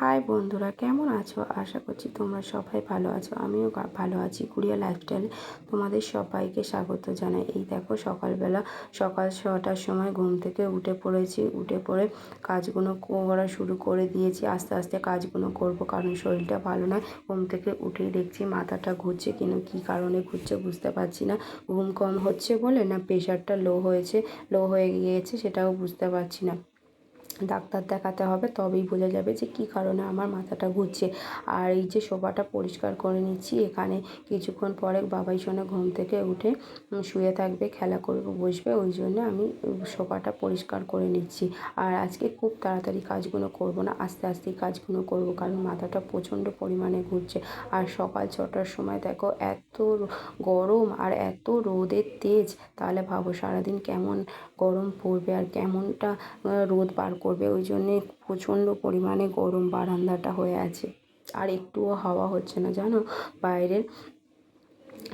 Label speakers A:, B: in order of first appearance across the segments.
A: High বন্ধুরা, কেমন আছো? আশা করছি তোমরা সবাই ভালো আছো। আমিও ভালো আছি। কুড়িয়া লাইফস্টাইলে তোমাদের সবাইকে স্বাগত জানাই। এই দেখো সকালবেলা সকাল ছটার সময় ঘুম থেকে উঠে পড়েছি। উঠে পড়ে কাজগুলো করা শুরু করে দিয়েছি। আস্তে আস্তে কাজগুলো করব কারণ শরীরটা ভালো নয়। ঘুম থেকে উঠেই দেখছি মাথাটা ঘুরছে কিন্তু কী কারণে ঘুরছে বুঝতে পারছি না। ঘুম কম হচ্ছে বলে না প্রেশারটা লো হয়েছে লো হয়ে গিয়েছে সেটাও বুঝতে পারছি না। ডাক্তার দেখাতে হবে, তবেই বোঝা যাবে যে কী কারণে আমার মাথাটা ঘুরছে। আর এই যে সোফাটা পরিষ্কার করে নিচ্ছি, এখানে কিছুক্ষণ পরে বাবাই শোনে ঘুম থেকে উঠে শুয়ে থাকবে, খেলা করবে, বসবে, ওই জন্য আমি সোফাটা পরিষ্কার করে নিচ্ছি। আর আজকে খুব তাড়াতাড়ি কাজগুলো করব না, আস্তে আস্তেই কাজগুলো করব, কারণ মাথাটা প্রচণ্ড পরিমাণে ঘুরছে। আর সকাল ছটার সময় দেখো, এত গরম আর এত রোদের তেজ, তাহলে ভাবো সারাদিন কেমন গরম পড়বে আর কেমনটা রোদ বার করবে, ওই জন্যে প্রচণ্ড পরিমাণে গরম বারান্দাটা হয়ে আছে। আর একটুও হাওয়া হচ্ছে না, জানো? বাইরের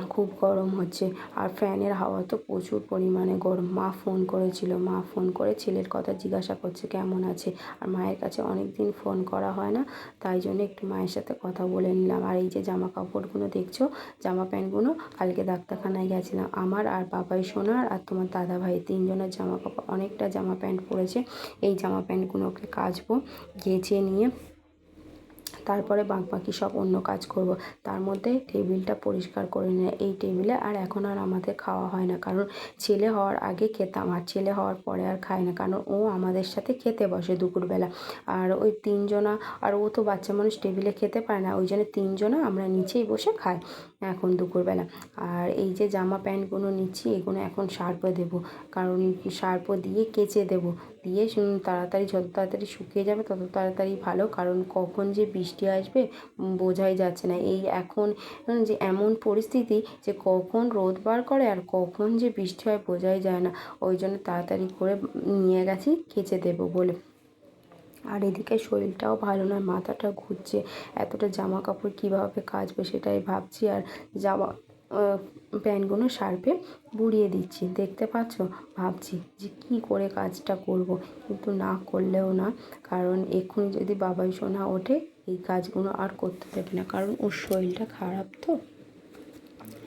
A: খুব গরম হচ্ছে। আর ফ্যানের হাওয়া তো প্রচুর পরিমাণে গরম। মা ফোন করেছিল, মা ফোন করে ছেলের কথা জিজ্ঞাসা করছে, কেমন আছে? আর মায়ের কাছে অনেক দিন ফোন করা হয় না, তাই জন্য একটু মায়ের সাথে কথা বলে নিলাম। আর এই যে জামা কাপড়গুলো দেখছ, জামা প্যান্টগুলো, কালকে ডাক্তারখানায় গেছিলাম। আমার আর বাবাই সোনার আর তোমার দাদা ভাই তিনজনের জামা কাপড়, অনেকটা জামা প্যান্ট পরেছে। এই জামা প্যান্টগুলোকে কাচবো গেছে নিয়ে তারপরে বাকি সব অন্য কাজ করব। তার মধ্যে টেবিলটা পরিষ্কার করে নেয় এই টেবিলে আর এখন আর আমাদের খাওয়া হয় না। কারণ ছেলে হওয়ার আগে খেতাম আর ছেলে হওয়ার পরে আর খায় না। কারণ ও আমাদের সাথে খেতে বসে দুপুরবেলা। আর ওই তিনজনা, আর ও তো বাচ্চা মানুষ টেবিলে খেতে পারে না। ওই জন্য তিনজনা আমরা নিচেই বসে খাই। এখন দুপুরবেলা। আর এই যে জামা প্যান্টগুলো নিচ্ছি, এগুলো এখন সার্পে দেবো। কারণ সার্প দিয়ে কেচে দেবো। দিয়ে তাড়াতাড়ি যত তাড়াতাড়ি শুকিয়ে যাবে, তত তাড়াতাড়ি ভালো। কারণ কখন যে বৃষ্টি আসবে বোঝাই যাচ্ছে না। এই এখন যে এমন পরিস্থিতি যে কখন রোদ বার করে আর কখন যে বৃষ্টি হয়, বোঝাই যায় না। ওই জন্য তাড়াতাড়ি করে নিয়ে গেছি, কেচে দেবো বলে। আর এদিকে শরীরটাও ভালো নয়, মাথাটা ঘুরছে। এতটা জামা কাপড় কীভাবে কাচবে সেটাই ভাবছি আর জামা প্যান্টগুলো সার্ফে বুড়িয়ে দিচ্ছি। দেখতে পাচ্ছ? ভাবছি যে কী করে কাজটা করব, কিন্তু না করলেও না। কারণ এক্ষুনি যদি বাবাই সোনা ওঠে, এই কাজগুলো আর করতে দেবে না। কারণ ওর শরীরটা খারাপ তো।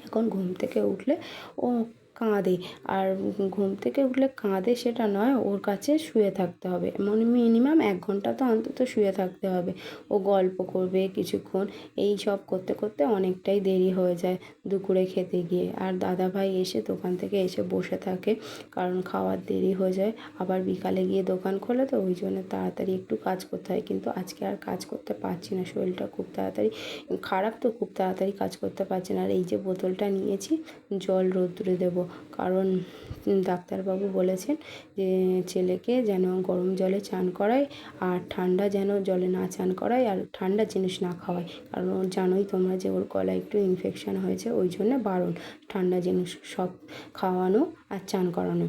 A: এখন ঘুম থেকে উঠলে ও কাঁদে। আর ঘুম থেকে উঠলে কাঁদে সেটা নয়, ওর কাছে শুয়ে থাকতে হবে। মানে মিনিমাম এক ঘণ্টা তো অন্তত শুয়ে থাকতে হবে। ও গল্প করবে কিছুক্ষণ, এই সব করতে করতে অনেকটাই দেরি হয়ে যায় দুপুরে খেতে গিয়ে। আর দাদা ভাই এসে দোকান থেকে এসে বসে থাকে, কারণ খাওয়ার দেরি হয়ে যায়। আবার বিকালে গিয়ে দোকান খোলে তো, ওই জন্য তাড়াতাড়ি একটু কাজ করতে হয়। কিন্তু আজকে আর কাজ করতে পারছি না, শরীরটা খুব তাড়াতাড়ি, খারাপ তো খুব তাড়াতাড়ি কাজ করতে পারছি না। আর এই যে বোতলটা নিয়েছি, জল রোদ্দুরে দেবো। কারণ ডাক্তারবাবু বলেছেন যে ছেলেকে যেন গরম জলে চান করায় আর ঠান্ডা যেন জলে না চান করায় আর ঠান্ডা জিনিস না খাওয়ায়। কারণ জানোই তোমরা যে ওর গলায় একটু ইনফেকশান হয়েছে, ওই জন্য বারণ। ঠান্ডা জিনিস সব খাওয়ানো আর চান করানো।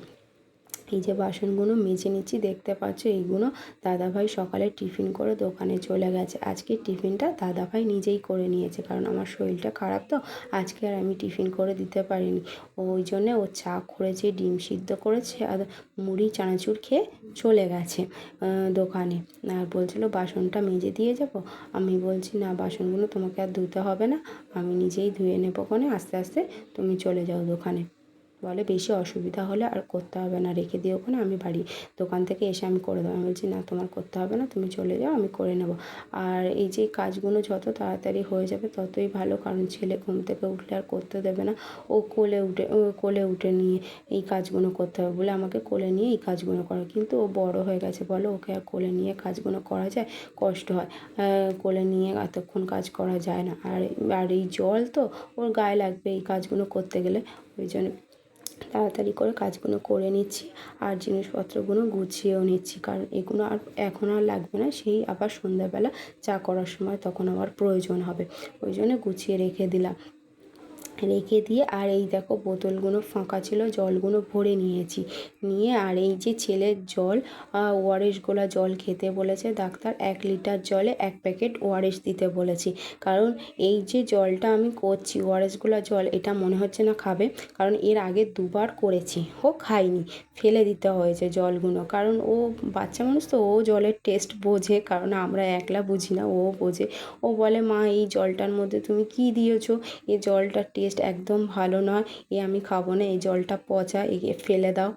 A: এই যে বাসনগুলো মেজে নিচ্ছি, দেখতে পাচ্ছ এইগুলো। দাদাভাই সকালে টিফিন করে দোকানে চলে গেছে। আজকে টিফিনটা দাদাভাই নিজেই করে নিয়েছে, কারণ আমার শরীরটা খারাপ তো। আজকে আর আমি টিফিন করে দিতে পারিনি। ওই জন্যে ও চা করেছে, ডিম সিদ্ধ করেছে আর মুড়ি, চানাচুর খেয়ে চলে গেছে দোকানে। আর বলছিল, বাসনটা মেজে দিয়ে যাব? আমি বলছি, না, বাসনগুলো তোমাকে আর ধুতে হবে না। আমি নিজেই ধুয়ে নেব কোনে আস্তে আস্তে তুমি চলে যাও দোকানে। বলে, বেশি অসুবিধা হলে আর করতে হবে না, রেখে দিও ওখানে, আমি বাড়ি, দোকান থেকে এসে আমি করে দেবো। আমি বলছি, না, তোমার করতে হবে না, তুমি চলে যাও, আমি করে নেব। আর এই যে কাজগুলো যত তাড়াতাড়ি হয়ে যাবে, ততই ভালো, কারণ ছেলে ঘুম থেকে উঠলে আর করতে দেবে না। ও কোলে উঠে কোলে উঠে নিয়ে এই কাজগুলো করতে হবে বলে আমাকে কোলে নিয়ে এই কাজগুলো করে। কিন্তু ও বড় হয়ে গেছে বলো ওকে আর কোলে নিয়ে কাজগুলো করা যায়, কষ্ট হয়। কোলে নিয়ে এতক্ষণ কাজ করা যায় না। আর আর এই জল তো ওর গায়ে লাগবে এই কাজগুলো করতে গেলে, ওই জন্য তাড়াতাড়ি করে কাজগুলো করে নিচ্ছি আর জিনিসপত্রগুলো গুছিয়েও নিচ্ছি। কারণ এগুলো আর এখন আর লাগবে না, সেই আবার সন্ধ্যাবেলা চা করার সময় তখন আবার প্রয়োজন হবে। ওই জন্য গুছিয়ে রেখে দিলাম। রেখে দিয়ে আর এই দেখো বোতলগুলো ফাঁকা ছিল, জলগুলো ভরে নিয়েছি। নিয়ে আর এই যে ছেলের জল ওয়ারেস গোলা জল খেতে বলেছে, ডাক্তার এক লিটার জলে এক প্যাকেট ওয়ারেস দিতে বলেছি। কারণ এই যে জলটা আমি করছি ওয়ারেস গোলা জল, এটা মনে হচ্ছে না খাবে, কারণ এর আগে দুবার করেছি, ও খায়নি, ফেলে দিতে হয়েছে জলগুলো। কারণ ও বাচ্চা মানুষ তো, ও জলের টেস্ট বোঝে, কারণ আমরা একলা বুঝি না, ও বোঝে। ও বলে, মা, এই জলটার মধ্যে তুমি কি দিয়েছ? এই জলটার টেস্ট একদম ভালো নয়। এ আমি খাব না, এই জলটা পচা, এ ফেলে দাও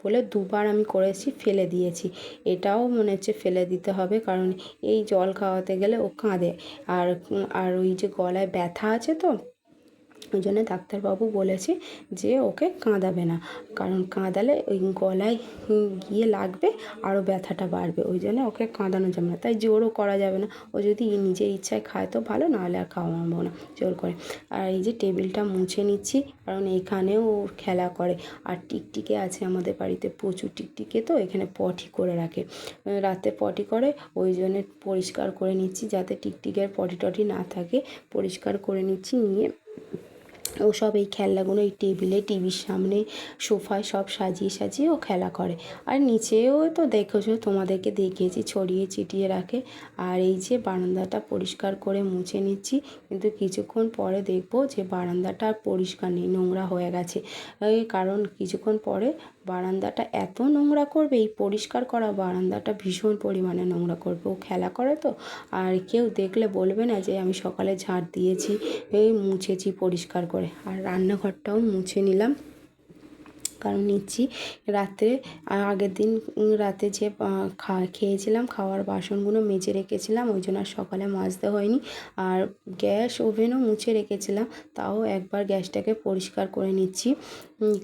A: বলে দুবার আমি করেছি ফেলে দিয়েছি। এটাও মনে হচ্ছে ফেলে দিতে হবে কারণ এই জল খাওয়াতে গেলে ও কাঁদে। আর আর ওই যে গলায় ব্যথা আছে তো ওই জন্য ডাক্তারবাবু বলেছে যে ওকে কাঁদাবে না। কারণ কাঁদালে ওই গলায় গিয়ে লাগবে আরও ব্যথাটা বাড়বে। ওই জন্য ওকে কাঁদানো যাবে না। তাই জোরও করা যাবে না। ও যদি নিজের ইচ্ছায় খায় তো ভালো, নাহলে আর খাওয়াবো না। জোর করে। আর এই যে টেবিলটা মুছে নিচ্ছি, কারণ এইখানেও ও খেলা করে। আর টিকটিকে আছে আমাদের বাড়িতে প্রচুর টিকটিকে তো, এখানে পটি করে রাখে। রাতে পটি করে, ওই জন্য পরিষ্কার করে নিচ্ছি। যাতে টিকটিকের পটি টটি না থাকে, পরিষ্কার করে নিচ্ছি, নিয়ে ও সব এই খেলনাগুলো, এই টেবিলে, টিভির সামনে, সোফায় সব সাজিয়ে সাজিয়ে ও খেলা করে। আর নিচেও তো দেখেছ, তোমাদেরকে দেখিয়েছি, ছড়িয়ে ছিটিয়ে রাখে। আর এই যে বারান্দাটা পরিষ্কার করে মুছে নিচ্ছি, কিন্তু কিছুক্ষণ পরে দেখব যে বারান্দাটা আর পরিষ্কার নেই, নোংরা হয়ে গেছে। কারণ কিছুক্ষণ পরে বারান্দাটা এত নোংরা করবে, এই পরিষ্কার করা বারান্দাটা ভীষণ পরিমাণে নোংরা করবে। ও খেলা করে তো, আর কেউ দেখলে বলবে না যে আমি সকালে ঝাঁট দিয়েছি, এই মুছেছি পরিষ্কার করে। আর রান্নাঘরটাও মুছে নিলাম। কারণ নিচ্ছি। রাত্রে আগের দিন রাতে যে খা, খেয়েছিলাম, খাওয়ার বাসনগুলো মেজে রেখেছিলাম, ওই জন্য আর সকালে মাজতে হয়নি। আর গ্যাস ওভেনও মুছে রেখেছিলাম, তাও একবার গ্যাসটাকে পরিষ্কার করে নিচ্ছি।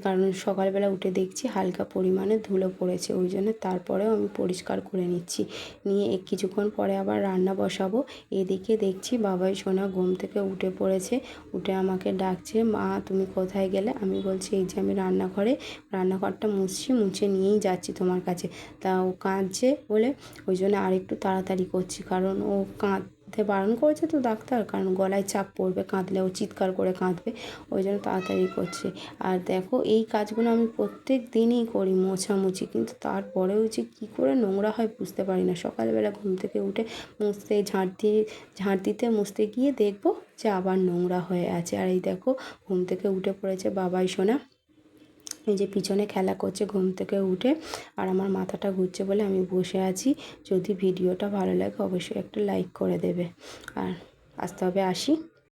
A: কারণ সকালবেলা উঠে দেখছি হালকা পরিমাণে ধুলো পড়েছে, ওই জন্য তারপরেও আমি পরিষ্কার করে নিচ্ছি। নিয়ে এক কিছুক্ষণ পরে আবার রান্না বসাবো। এদিকে দেখছি বাবাই সোনা ঘুম থেকে উঠে পড়েছে, উঠে আমাকে ডাকছে, মা, তুমি কোথায় গেলে? আমি বলছি, এই যে আমি রান্নাঘরে রান্নাঘরটা মুছছি মুছে নিয়েই যাচ্ছি তোমার কাছে। তা ও কাঁদছে বলে ওই জন্য আরেকটু তাড়াতাড়ি করছি, কারণ ও কাঁদতে বারণ করেছে তো ডাক্তার, কারণ গলায় চাপ পড়বে, কাঁদলে ও চিৎকার করে কাঁদবে, ওই জন্য তাড়াতাড়ি করছে। আর দেখো এই কাজগুলো আমি প্রত্যেক দিনই করি মোছামুছি, কিন্তু তারপরেও যে কী করে নোংরা হয় বুঝতে পারি না। সকালবেলা ঘুম থেকে উঠে মুছতে, ঝাঁট দিয়ে, ঝাঁট দিতে, মুছতে গিয়ে দেখব যে আবার নোংরা হয়ে আছে। আর এই দেখো ঘুম থেকে উঠে পড়েছে বাবাই সোনা। এই যে পিছনে খেলা করছে, ঘুম থেকে উঠে আর আমার মাথাটা ঘুরছে বলে আমি বসে আছি। যদি ভিডিওটা ভালো লাগে অবশ্যই একটা লাইক করে দেবে। আর আসতে হবে আসি।